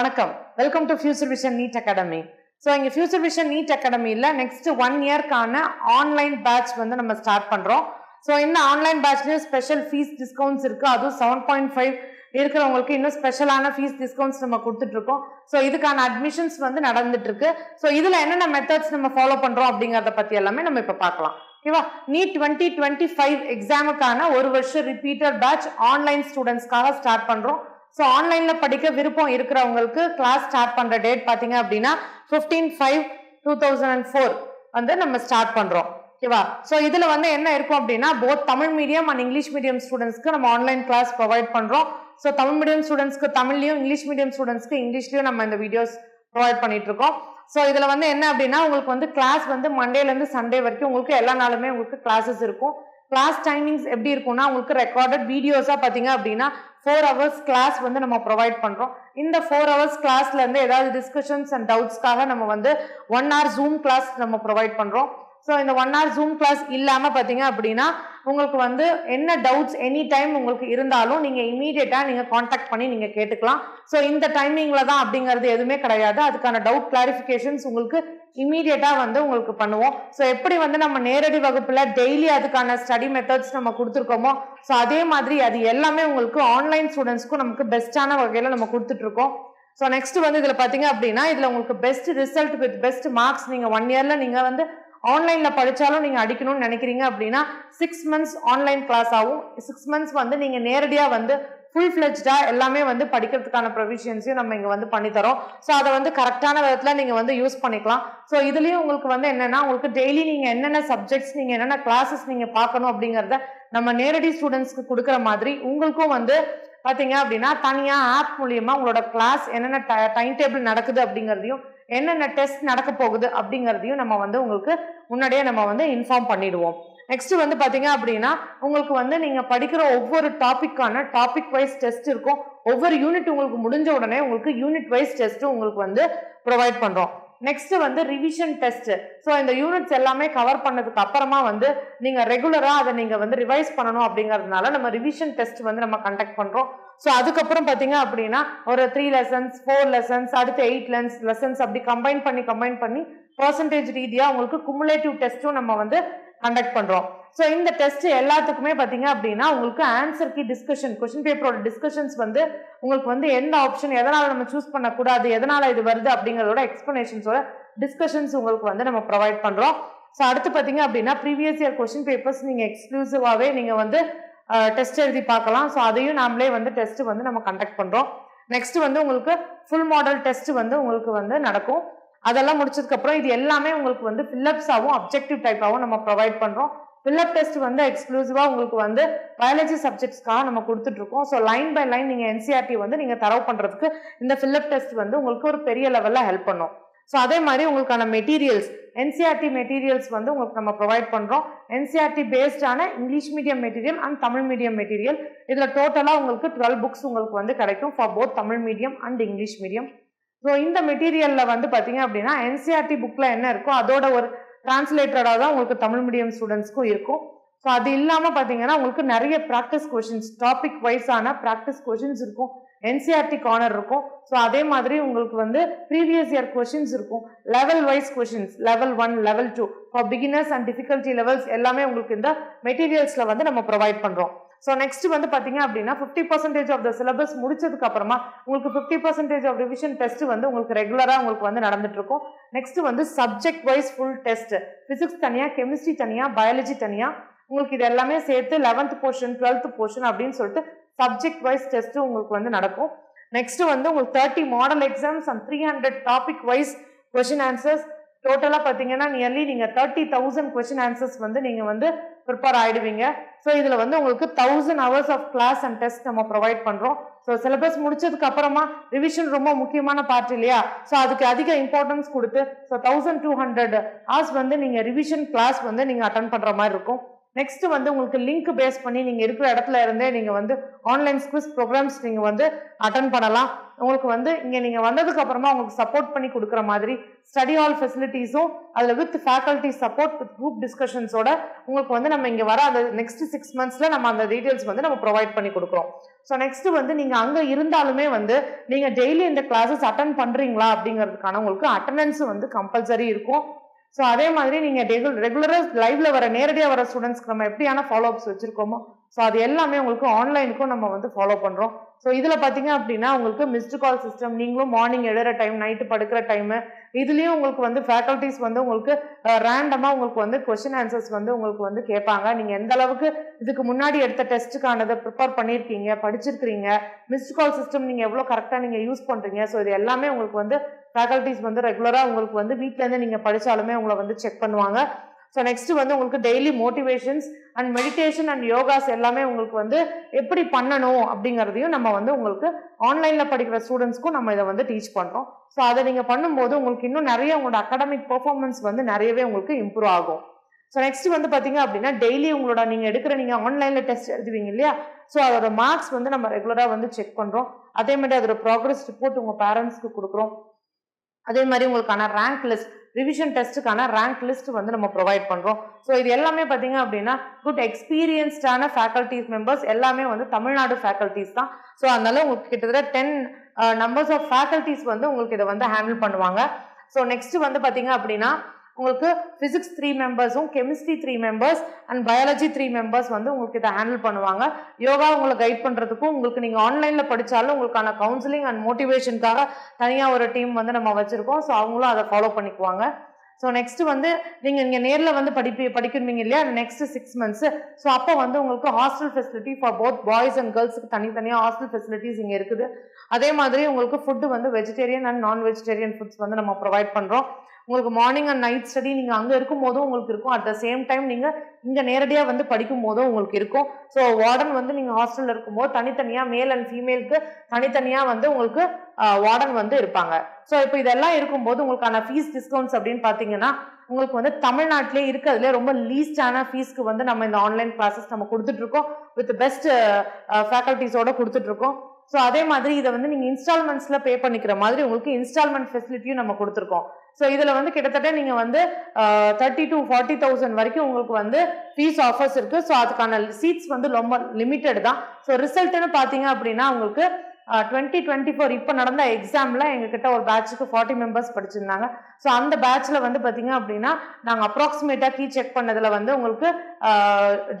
வணக்கம். Welcome to future vision NEET academy so இங்கே future vision NEET அகாடமியில் next one இயர்க்கான ஆன்லைன் பேட்ச் வந்து நம்ம ஸ்டார்ட் பண்ணுறோம் ஸோ என்ன ஆன்லைன் பேட்ச்லேயும் ஸ்பெஷல் ஃபீஸ் டிஸ்கவுண்ட்ஸ் இருக்குது அதுவும் செவன் பாயிண்ட் ஃபைவ் இருக்கிறவங்களுக்கு இன்னும் ஸ்பெஷலான ஃபீஸ் டிஸ்கவுண்ட்ஸ் நம்ம கொடுத்துட்ருக்கோம். ஸோ இதுக்கான அட்மிஷன்ஸ் வந்து நடந்துட்டுருக்கு ஸோ இதில் என்னென்ன மெத்தட்ஸ் நம்ம ஃபாலோ பண்ணுறோம் அப்படிங்கிறத பற்றி எல்லாமே நம்ம இப்போ பார்க்கலாம். ஓகேவா நீட் டுவெண்ட்டி டுவெண்ட்டி ஃபைவ் எக்ஸாமுக்கான ஒரு வருஷம் ரிப்பீட்டர் பேட்ச் ஆன்லைன் ஸ்டூடெண்ட்ஸ்க்காக ஸ்டார்ட் பண்ணுறோம் ஸோ ஆன்லைனில் படிக்க விருப்பம் இருக்கிறவங்களுக்கு கிளாஸ் ஸ்டார்ட் பண்ணுற டேட் பார்த்தீங்க அப்படின்னா fifteen five two thousand and four வந்து நம்ம ஸ்டார்ட் பண்ணுறோம் ஓகேவா ஸோ இதில் வந்து என்ன இருக்கும் அப்படின்னா both Tamil medium and English medium ஸ்டூடெண்ட்ஸ்க்கு நம்ம ஆன்லைன் கிளாஸ் ப்ரொவைட் பண்ணுறோம் ஸோ தமிழ் மீடியம் ஸ்டூடெண்ட்ஸ்க்கு தமிழ்லையும் இங்கிலீஷ் மீடியம் ஸ்டூடெண்ட்ஸ்க்கு இங்கிலீஷ்லையும் நம்ம இந்த வீடியோஸ் ப்ரொவைட் பண்ணிட்டு இருக்கோம். ஸோ இதில் வந்து என்ன அப்படின்னா உங்களுக்கு வந்து கிளாஸ் வந்து மண்டேலேருந்து சண்டே வரைக்கும் உங்களுக்கு எல்லா நாளுமே உங்களுக்கு கிளாஸஸ் இருக்கும். கிளாஸ் டைமிங்ஸ் எப்படி இருக்கும்னா உங்களுக்கு ரெக்கார்டட் வீடியோஸாக பார்த்தீங்க அப்படின்னா ஃபோர் ஹவர்ஸ் கிளாஸ் வந்து நம்ம ப்ரொவைட் பண்ணுறோம் இந்த ஃபோர் ஹவர்ஸ் கிளாஸ்லேருந்து ஏதாவது டிஸ்கஷன்ஸ் அண்ட் டவுட்ஸ்க்காக நம்ம வந்து ஒன் ஹவர் ஜூம் கிளாஸ் நம்ம ப்ரொவைட் பண்ணுறோம் ஸோ இந்த ஒன் ஹவர் ஜூம் கிளாஸ் இல்லாமல் பார்த்தீங்க அப்படின்னா உங்களுக்கு வந்து என்ன டவுட்ஸ் எனி டைம் உங்களுக்கு இருந்தாலும் நீங்கள் இமீடியட்டாக நீங்கள் காண்டாக்ட் பண்ணி நீங்கள் கேட்டுக்கலாம். ஸோ இந்த டைமிங்கில் தான் அப்படிங்கிறது எதுவுமே கிடையாது. அதுக்கான டவுட் கிளாரிஃபிகேஷன்ஸ் உங்களுக்கு இமீடியட்டாக வந்து உங்களுக்கு பண்ணுவோம். ஸோ எப்படி வந்து நம்ம நேரடி வகுப்பில் டெய்லி அதுக்கான ஸ்டடி மெத்தட்ஸ் நம்ம கொடுத்துருக்கோமோ ஸோ அதே மாதிரி அது எல்லாமே உங்களுக்கு ஆன்லைன் ஸ்டூடெண்ட்ஸ்க்கும் நமக்கு பெஸ்ட்டான வகையில் நம்ம கொடுத்துட்ருக்கோம் ஸோ நெக்ஸ்ட் வந்து இதில் பார்த்தீங்க அப்படின்னா இதில் உங்களுக்கு best result with best marks நீங்கள் ஒன் இயரில் நீங்கள் வந்து ஆன்லைனில் படித்தாலும் நீங்கள் அடிக்கணும்னு நினைக்கிறீங்க அப்படின்னா சிக்ஸ் மந்த்ஸ் ஆன்லைன் கிளாஸ் ஆகும் சிக்ஸ் மந்த்ஸ் வந்து நீங்கள் நேரடியாக வந்து ஃபுல் ஃப்ளெஜ்டாக எல்லாமே வந்து படிக்கிறதுக்கான ப்ரொவிஷன்ஸையும் நம்ம இங்கே வந்து பண்ணித்தரோம் ஸோ அதை வந்து கரெக்டான விதத்தில் நீங்கள் வந்து யூஸ் பண்ணிக்கலாம். ஸோ இதுலேயும் உங்களுக்கு வந்து என்னென்னா உங்களுக்கு டெய்லி நீங்கள் என்னென்ன சப்ஜெக்ட்ஸ் நீங்கள் என்னென்ன கிளாஸஸ் நீங்கள் பார்க்கணும் அப்படிங்கிறத நம்ம நேரடி ஸ்டூடெண்ட்ஸ்க்கு கொடுக்குற மாதிரி உங்களுக்கும் வந்து பார்த்தீங்க அப்படின்னா தனியாக ஆப் மூலியமாக உங்களோட கிளாஸ் என்னென்ன டைம் டேபிள் நடக்குது அப்படிங்கிறதையும் என்னென்ன டெஸ்ட் நடக்க போகுது அப்படிங்கிறதையும் நம்ம வந்து உங்களுக்கு முன்னாடியே நம்ம வந்து இன்ஃபார்ம் பண்ணிடுவோம். நெக்ஸ்ட் வந்து பாத்தீங்க அப்படின்னா உங்களுக்கு வந்து நீங்கள் படிக்கிற ஒவ்வொரு டாப்பிக்கான டாபிக் வைஸ் டெஸ்ட் இருக்கும். ஒவ்வொரு யூனிட் உங்களுக்கு முடிஞ்ச உடனே உங்களுக்கு யூனிட் வைஸ் டெஸ்ட் உங்களுக்கு வந்து ப்ரொவைட் பண்ணுறோம் நெக்ஸ்ட் வந்து ரிவிஷன் டெஸ்ட் ஸோ இந்த யூனிட்ஸ் எல்லாமே கவர் பண்ணதுக்கு அப்புறமா வந்து நீங்கள் ரெகுலராக அதை நீங்கள் வந்து ரிவைஸ் பண்ணணும் அப்படிங்கிறதுனால நம்ம ரிவிஷன் டெஸ்ட் வந்து நம்ம கண்டக்ட் பண்ணுறோம் ஸோ அதுக்கப்புறம் பார்த்தீங்க அப்படின்னா ஒரு த்ரீ லெசன்ஸ் ஃபோர் லெசன்ஸ் அடுத்து எயிட் லென்ஸ் லெசன்ஸ் அப்படி கம்பைன் பண்ணி கம்பைன் பண்ணி பர்சன்டேஜ் ரீதியாக உங்களுக்கு குமுலேட்டிவ் டெஸ்ட்டும் நம்ம வந்து கண்டக்ட் பண்ணுறோம் ஸோ இந்த டெஸ்ட் எல்லாத்துக்குமே பார்த்தீங்க அப்படின்னா உங்களுக்கு ஆன்சர் கி டிஸ்கஷன் கொஷின் பேப்பரோட டிஸ்கஷன்ஸ் வந்து உங்களுக்கு வந்து எந்த ஆப்ஷன் எதனால் நம்ம சூஸ் பண்ணக்கூடாது எதனால் இது வருது அப்படிங்கிறதோட எக்ஸ்ப்ளனேஷன்ஸோட டிஸ்கஷன்ஸ் உங்களுக்கு வந்து நம்ம ப்ரொவைட் பண்ணுறோம் ஸோ அடுத்து பார்த்தீங்க அப்படின்னா ப்ரீவியஸ் இயர் கொஷின் பேப்பர்ஸ் நீங்கள் எக்ஸ்க்ளூசிவாகவே நீங்கள் வந்து டெஸ்ட் எழுதி பார்க்கலாம். ஸோ அதையும் நாமளே வந்து டெஸ்ட் வந்து நம்ம கண்டக்ட் பண்ணுறோம் நெக்ஸ்ட் வந்து உங்களுக்கு ஃபுல் மாடல் டெஸ்ட் வந்து உங்களுக்கு வந்து நடக்கும். அதெல்லாம் முடிச்சதுக்கப்புறம் இது எல்லாமே உங்களுக்கு வந்து ஃபில்லப்ஸாகவும் அப்ஜெக்டிவ் டைப்பாகவும் நம்ம ப்ரொவைட் பண்ணுறோம் ஃபில்லப் டெஸ்ட் வந்து எக்ஸ்க்ளூசிவாக உங்களுக்கு வந்து பயாலஜி சப்ஜெக்ட்ஸ்க்காக நம்ம கொடுத்துட்ருக்கோம். ஸோ லைன் பை லைன் நீங்கள் என்சிஆர்டி வந்து நீங்கள் தரவு பண்ணுறதுக்கு இந்த ஃபில்லப் டெஸ்ட் வந்து உங்களுக்கு ஒரு பெரிய லெவலில் ஹெல்ப் பண்ணும். ஸோ அதே மாதிரி உங்களுக்கான மெட்டீரியல்ஸ் என்சிஆர்டி மெட்டீரியல்ஸ் வந்து உங்களுக்கு நம்ம ப்ரொவைட் பண்ணுறோம் NCERT பேஸ்டான English medium material and Tamil medium material இதில் டோட்டலாக உங்களுக்கு டுவெல் புக்ஸ் உங்களுக்கு வந்து கிடைக்கும் for both Tamil medium and English medium so இந்த மெட்டீரியலில் வந்து பார்த்தீங்க அப்படின்னா என்சிஆர்டி புக்கில் என்ன இருக்கோ அதோட ஒரு டிரான்ஸ்லேட்டடாக தான் உங்களுக்கு தமிழ் மீடியம் ஸ்டூடெண்ட்ஸ்க்கும் இருக்கும். ஸோ அது இல்லாமல் பார்த்தீங்கன்னா உங்களுக்கு நிறைய ப்ராக்டிஸ் கொஷின்ஸ் டாபிக் வைஸான ப்ராக்டிஸ் கொஷின்ஸ் இருக்கும். என்சிஆர்டி கார்னர் இருக்கும். ஸோ அதே மாதிரி உங்களுக்கு வந்து ப்ரீவியஸ் இயர் கொஷின்ஸ் இருக்கும். Level wise questions level one level two for beginners and difficulty levels எல்லாமே உங்களுக்கு இந்த மெட்டீரியல்ஸில் வந்து நம்ம ப்ரொவைட் பண்ணுறோம் ஸோ நெக்ஸ்ட் வந்து பார்த்தீங்க அப்படின்னா fifty percentage of the syllabus முடிச்சதுக்கு அப்புறமா உங்களுக்கு fifty percentage of revision test வந்து உங்களுக்கு ரெகுலராக உங்களுக்கு வந்து நடந்துட்டு இருக்கும் நெக்ஸ்ட் வந்து subject wise full test physics தனியாக கெமிஸ்ட்ரி தனியாக பயாலஜி தனியாக உங்களுக்கு இது எல்லாமே சேர்த்து லெவன்த் போர்ஷன் டுவெல்த் போர்ஷன் அப்படின்னு சொல்லிட்டு சப்ஜெக்ட் வைஸ் டெஸ்ட்டு உங்களுக்கு வந்து நடக்கும். நெக்ஸ்ட் வந்து உங்களுக்கு thirty model exams and three hundred topic wise question answers டோட்டலாக பார்த்தீங்கன்னா நியர்லி நீங்கள் தேர்ட்டி தௌசண்ட் கொஷின் ஆன்சர்ஸ் வந்து நீங்கள் வந்து ப்ரிப்பேர் ஆகிடுவீங்க ஸோ இதில் வந்து உங்களுக்கு thousand hours of class and test நம்ம ப்ரொவைட் பண்ணுறோம் ஸோ சிலபஸ் முடிச்சதுக்கு அப்புறமா ரிவிஷன் ரொம்ப முக்கியமான பார்ட் இல்லையா? ஸோ அதுக்கு அதிக இம்பார்ட்டன்ஸ் கொடுத்து so thousand two hundred hours வந்து நீங்கள் ரிவிஷன் கிளாஸ் வந்து நீங்கள் அட்டன் பண்ணுற மாதிரி இருக்கும். நெக்ஸ்ட் வந்து உங்களுக்கு லிங்க் பேஸ் பண்ணி நீங்க இருக்கிற இடத்துல இருந்தே நீங்க வந்து ஆன்லைன் ஸ்குவிஸ் ப்ரோக்ராம்ஸ் நீங்க வந்து அட்டன் பண்ணலாம். உங்களுக்கு வந்து இங்க நீங்க வந்ததுக்கு அப்புறமா உங்களுக்கு சப்போர்ட் பண்ணி கொடுக்குற மாதிரி ஸ்டடி ஹால் ஃபெசிலிட்டிஸும் அதுல with faculty support with group டிஸ்கஷன்ஸோட உங்களுக்கு வந்து நம்ம இங்க வர அந்த நெக்ஸ்ட் சிக்ஸ் மந்த்ஸ்ல நம்ம அந்த டீடைல்ஸ் வந்து நம்ம ப்ரொவைட் பண்ணி கொடுக்குறோம். ஸோ நெக்ஸ்ட் வந்து நீங்க அங்க இருந்தாலுமே வந்து நீங்க டெய்லி இந்த கிளாஸஸ் அட்டன் பண்றீங்களா அப்படிங்கிறதுக்கான உங்களுக்கு அட்டண்டன்ஸ் வந்து கம்பல்சரி இருக்கும். ஸோ அதே மாதிரி நீங்கள் நீங்க ரெகுலராக லைவ்ல வர நேரடியாக வர ஸ்டூடெண்ட்ஸ்க்கு நம்ம எப்படியான ஃபாலோ அப்ஸ் வச்சிருக்கோமோ ஸோ அது எல்லாமே உங்களுக்கு ஆன்லைனுக்கும் நம்ம வந்து ஃபாலோ பண்ணுறோம் ஸோ இதில் பார்த்தீங்க அப்படின்னா உங்களுக்கு மிஸ்டு கால் சிஸ்டம் நீங்களும் மார்னிங் எழுற டைம் நைட்டு படுக்கிற டைமு இதுலேயும் உங்களுக்கு வந்து ஃபேக்கல்டிஸ் வந்து உங்களுக்கு ரேண்டமாக உங்களுக்கு வந்து கொஸ்டின் ஆன்சர்ஸ் வந்து உங்களுக்கு வந்து கேட்பாங்க. நீங்கள் எந்த அளவுக்கு இதுக்கு முன்னாடி எடுத்த டெஸ்ட்டுக்கானதை ப்ரிப்பேர் பண்ணியிருக்கீங்க படிச்சிருக்கிறீங்க மிஸ்டு கால் சிஸ்டம் நீங்கள் எவ்வளோ கரெக்டாக நீங்கள் யூஸ் பண்ணுறீங்க ஸோ இது எல்லாமே உங்களுக்கு வந்து ஃபேக்கல்ட்டிஸ் வந்து ரெகுலராக உங்களுக்கு வந்து வீட்டிலேருந்து நீங்கள் படித்தாலுமே உங்களை வந்து செக் பண்ணுவாங்க. ஸோ நெக்ஸ்ட் வந்து உங்களுக்கு daily motivations and meditation and yogas எல்லாமே உங்களுக்கு வந்து எப்படி பண்ணணும் அப்படிங்கிறதையும் நம்ம வந்து உங்களுக்கு ஆன்லைனில் படிக்கிற ஸ்டூடெண்ட்ஸ்க்கும் நம்ம இதை வந்து டீச் பண்ணுறோம் ஸோ அதை நீங்கள் பண்ணும்போது உங்களுக்கு இன்னும் நிறைய உங்களோட அகாடமிக் பெர்ஃபார்மன்ஸ் வந்து நிறையவே உங்களுக்கு இம்ப்ரூவ் ஆகும். ஸோ நெக்ஸ்ட் வந்து பார்த்தீங்க அப்படின்னா டெய்லி உங்களோட நீங்கள் எடுக்கிற நீங்கள் ஆன்லைனில் டெஸ்ட் எழுதுவீங்க இல்லையா? ஸோ அதோட மார்க்ஸ் வந்து நம்ம ரெகுலராக வந்து செக் பண்ணுறோம் அதே மாதிரி அதோட ப்ராக்ரஸ் ரிப்போர்ட் உங்கள் பேரண்ட்ஸ்க்கு கொடுக்குறோம். அதே மாதிரி உங்களுக்கான ரேங்க் லிஸ்ட் ரிவிஷன் டெஸ்ட்டுக்கான ரேங்க் லிஸ்ட் வந்து நம்ம ப்ரொவைட் பண்ணுறோம் ஸோ இது எல்லாமே பார்த்தீங்க அப்படின்னா குட் எக்ஸ்பீரியன்ஸ்டான ஃபேக்கல்டிஸ் மெம்பர்ஸ் எல்லாமே வந்து தமிழ்நாடு ஃபேக்கல்ட்டிஸ் தான். ஸோ அதனால உங்களுக்கு கிட்டத்தட்ட டென் நம்பர்ஸ் ஆஃப் ஃபேக்கல்ட்டிஸ் வந்து உங்களுக்கு இதை வந்து ஹேண்டில் பண்ணுவாங்க. ஸோ நெக்ஸ்ட் வந்து பார்த்தீங்க அப்படின்னா உங்களுக்கு physics three மெம்பர்ஸும் chemistry three members and biology three members வந்து உங்களுக்கு இதை ஹேண்டில் பண்ணுவாங்க. யோகா உங்களை கைட் பண்ணுறதுக்கும் உங்களுக்கு நீங்கள் ஆன்லைனில் படித்தாலும் உங்களுக்கான கவுன்சிலிங் அண்ட் மோட்டிவேஷனுக்காக தனியாக ஒரு டீம் வந்து நம்ம வச்சுருக்கோம். ஸோ அவங்களும் அதை ஃபாலோ பண்ணிக்குவாங்க. ஸோ நெக்ஸ்ட் வந்து நீங்கள் இங்கே நேரில் வந்து படிப்பி படிக்கிறீங்க இல்லையா? நெக்ஸ்ட் சிக்ஸ் மந்த்ஸ் ஸோ அப்போ வந்து உங்களுக்கு hostel facility for both boys and கேர்ள்ஸுக்கு தனித்தனியாக ஹாஸ்டல் ஃபெசிலிட்டிஸ் இங்கே இருக்குது. அதே மாதிரி உங்களுக்கு ஃபுட்டு வந்து vegetarian and non vegetarian foods வந்து நம்ம ப்ரொவைட் பண்ணுறோம் உங்களுக்கு மார்னிங் அண்ட் நைட் ஸ்டடி நீங்கள் அங்கே இருக்கும் போதும் உங்களுக்கு இருக்கும். அட் த சேம் டைம் நீங்கள் இங்கே நேரடியாக வந்து படிக்கும் போதும் உங்களுக்கு இருக்கும். ஸோ வார்டன் வந்து நீங்கள் ஹாஸ்டலில் இருக்கும்போது தனித்தனியாக மேல் அண்ட் ஃபீமேலுக்கு தனித்தனியாக வந்து உங்களுக்கு வார்டன் வந்து இருப்பாங்க. ஸோ இப்போ இதெல்லாம் இருக்கும்போது உங்களுக்கான ஃபீஸ் டிஸ்கவுண்ட்ஸ் அப்படின்னு பார்த்தீங்கன்னா உங்களுக்கு வந்து தமிழ்நாட்டிலே இருக்கிறதுல ரொம்ப லீஸ்டான ஃபீஸ்க்கு வந்து நம்ம இந்த ஆன்லைன் கிளாஸஸ் நம்ம கொடுத்துட்ருக்கோம் வித் பெஸ்ட் ஃபேக்கல்டிஸோட கொடுத்துட்ருக்கோம் ஸோ அதே மாதிரி இதை வந்து நீங்கள் இன்ஸ்டால்மெண்ட்ஸில் பே பண்ணிக்கிற மாதிரி உங்களுக்கு இன்ஸ்டால்மெண்ட் ஃபெசிலிட்டியும் நம்ம கொடுத்துருக்கோம். ஸோ இதில் வந்து கிட்டத்தட்ட நீங்கள் வந்து தேர்ட்டி டு ஃபார்ட்டி தௌசண்ட் வரைக்கும் உங்களுக்கு வந்து ஃபீஸ் ஆஃபர்ஸ் இருக்குது ஸோ அதுக்கான சீட்ஸ் வந்து ரொம்ப லிமிட்டட் தான். ஸோ ரிசல்ட்டுன்னு பார்த்தீங்க அப்படின்னா உங்களுக்கு டுவெண்ட்டி டுவெண்ட்டி ஃபோர் இப்போ நடந்த எக்ஸாமில் எங்ககிட்ட ஒரு பேட்சுக்கு ஃபார்ட்டி மெம்பர்ஸ் படிச்சிருந்தாங்க. ஸோ அந்த பேட்ச்சில் வந்து பார்த்தீங்க அப்படின்னா நாங்கள் அப்ராக்சிமேட்டாக கீ செக் பண்ணதில் வந்து உங்களுக்கு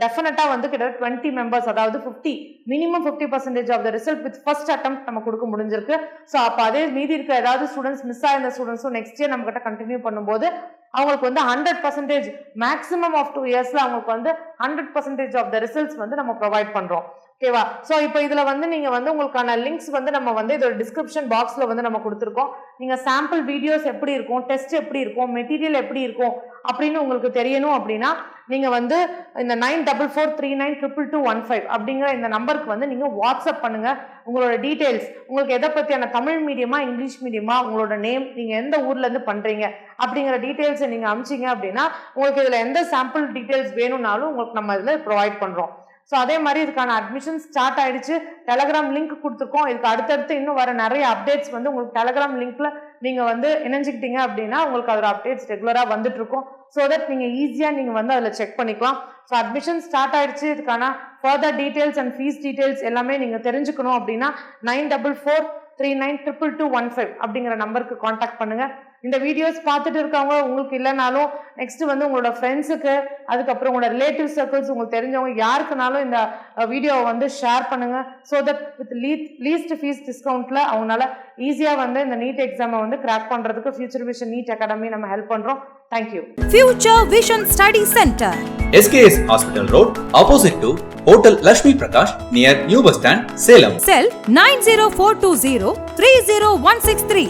டெஃபினட்டாக வந்து கிட்டத்தட்ட டுவெண்ட்டி மெம்பர்ஸ் அதாவது fifty minimum fifty percentage of the result with first attempt நம்ம கொடுக்க முடிஞ்சிருக்கு. ஸோ அப்போ அதே மீதி இருக்க ஏதாவது ஸ்டூடெண்ட்ஸ் மிஸ் ஆயிருந்த ஸ்டூடெண்ட்ஸும் நெக்ஸ்ட் இயர் நம்மகிட்ட கண்டினியூ பண்ணும்போது அவங்களுக்கு வந்து hundred percentage maximum of two இயர்ஸ்ல அவங்களுக்கு வந்து hundred percentage of the results வந்து நம்ம ப்ரொவைட் பண்றோம். ஓகேவா ஸோ இப்போ இதில் வந்து நீங்கள் வந்து உங்களுக்கான லிங்க்ஸ் வந்து நம்ம வந்து இதோட டிஸ்கிரிப்ஷன் பாக்ஸில் வந்து நம்ம கொடுத்துருக்கோம். நீங்கள் சாம்பிள் வீடியோஸ் எப்படி இருக்கும் டெஸ்ட் எப்படி இருக்கும் மெட்டீரியல் எப்படி இருக்கும் அப்படின்னு உங்களுக்கு தெரியணும் அப்படின்னா நீங்க வந்து இந்த nine double four three nine triple two one five அப்படிங்கிற இந்த நம்பருக்கு வந்து நீங்க வாட்ஸ்அப் பண்ணுங்க. உங்களோட டீடைல்ஸ் உங்களுக்கு எதை பத்தியான தமிழ் மீடியமா இங்கிலீஷ் மீடியமா உங்களோட நேம் நீங்க எந்த ஊர்ல இருந்து பண்றீங்க அப்படிங்கிற டீட்டெயில்ஸை நீங்க அமிச்சிங்க அப்படின்னா உங்களுக்கு இதுல எந்த சாம்பிள் டீடைல்ஸ் வேணும்னாலும் உங்களுக்கு நம்ம இதுல ப்ரொவைட் பண்றோம். ஸோ அதே மாதிரி இதுக்கான அட்மிஷன் ஸ்டார்ட் ஆயிடுச்சு. டெலகிராம் லிங்க் கொடுத்துருக்கோம். இதுக்கு அடுத்தடுத்து இன்னும் வர நிறைய அப்டேட்ஸ் வந்து உங்களுக்கு டெலகிராம் லிங்க்ல நீங்கள் வந்து இணைஞ்சுக்கிட்டீங்க அப்படின்னா உங்களுக்கு அதோட அப்டேட்ஸ் ரெகுலராக வந்துட்டு இருக்கும் ஸோ தட் நீங்கள் ஈஸியாக நீங்கள் வந்து அதில் செக் பண்ணிக்கலாம். ஸோ அட்மிஷன் ஸ்டார்ட் ஆயிடுச்சு. இதுக்கான further details and fees details எல்லாமே நீங்கள் தெரிஞ்சுக்கணும் அப்படின்னா nine double four three nine triple two one five அப்படிங்கிற நம்பருக்கு காண்டாக்ட் பண்ணுங்கள் இந்த வீடியோஸ் பார்த்துட்டு இருக்கவங்க உங்களுக்கு இல்லைனாலும் நெக்ஸ்ட் வந்து உங்களோட ஃப்ரெண்ட்ஸுக்கு அதுக்கப்புறம் உங்களோட ரிலேட்டிவ் சர்க்கிள்ஸ் உங்களுக்கு தெரிஞ்சவங்க யாருக்குனாலும் இந்த வீடியோவை வந்து ஷேர் பண்ணுங்க so that with least fees டிஸ்கவுண்ட்ல அவங்களால ஈஸியா வந்து இந்த நீட் எக்ஸாமை வந்து கிராக் பண்றதுக்கு ஃபியூச்சர் விஷன் நீட் அகாடமி நம்ம ஹெல்ப் பண்றோம் thank you Future Vision Study Center. SKS Hospital Road, opposite to Hotel Lakshmi Prakash, near New Bus Stand, Salem. Cell 90420 30163.